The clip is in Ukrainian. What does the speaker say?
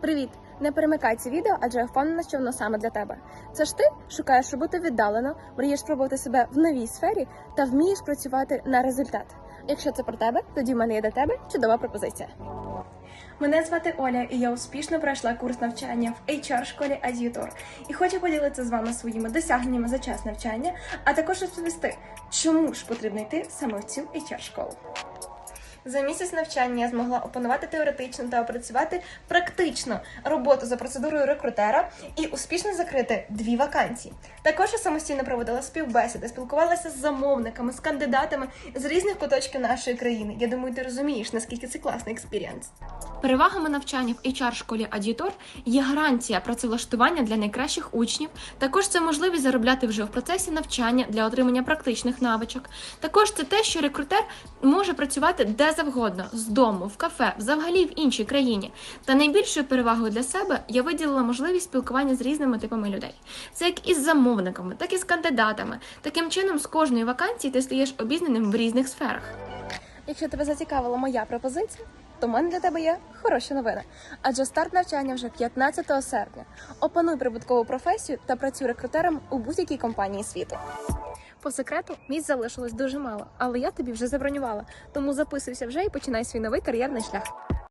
Привіт! Не перемикай це відео, адже я впевнена, що воно саме для тебе. Це ж ти шукаєш роботу віддалено, мрієш спробувати себе в новій сфері та вмієш працювати на результат. Якщо це про тебе, тоді в мене є до тебе чудова пропозиція. Мене звати Оля, і я успішно пройшла курс навчання в HR-школі Азітор. І хочу поділитися з вами своїми досягненнями за час навчання, а також розповісти, чому ж потрібно йти саме в цю HR-школу. За місяць навчання я змогла опанувати теоретично та опрацювати практично роботу за процедурою рекрутера і успішно закрити дві вакансії. Також я самостійно проводила співбесіди, спілкувалася з замовниками, з кандидатами з різних куточків нашої країни. Я думаю, ти розумієш, наскільки це класний експірієнс. Перевагами навчання в HR-школі Ад'ютор є гарантія працевлаштування для найкращих учнів. Також це можливість заробляти вже в процесі навчання для отримання практичних навичок. Також це те, що рекрутер може працювати завгодно з дому, в кафе, взагалі в іншій країні. Та найбільшою перевагою для себе я виділила можливість спілкування з різними типами людей. Це як із замовниками, так і з кандидатами. Таким чином, з кожної вакансії ти стаєш обізнаним в різних сферах. Якщо тебе зацікавила моя пропозиція, то в мене для тебе є хороші новини. Адже старт навчання вже 15 серпня. Опануй прибуткову професію та працюй рекрутером у будь-якій компанії світу. По секрету, місць залишилось дуже мало, але я тобі вже забронювала. Тому записуйся вже і починай свій новий кар'єрний шлях.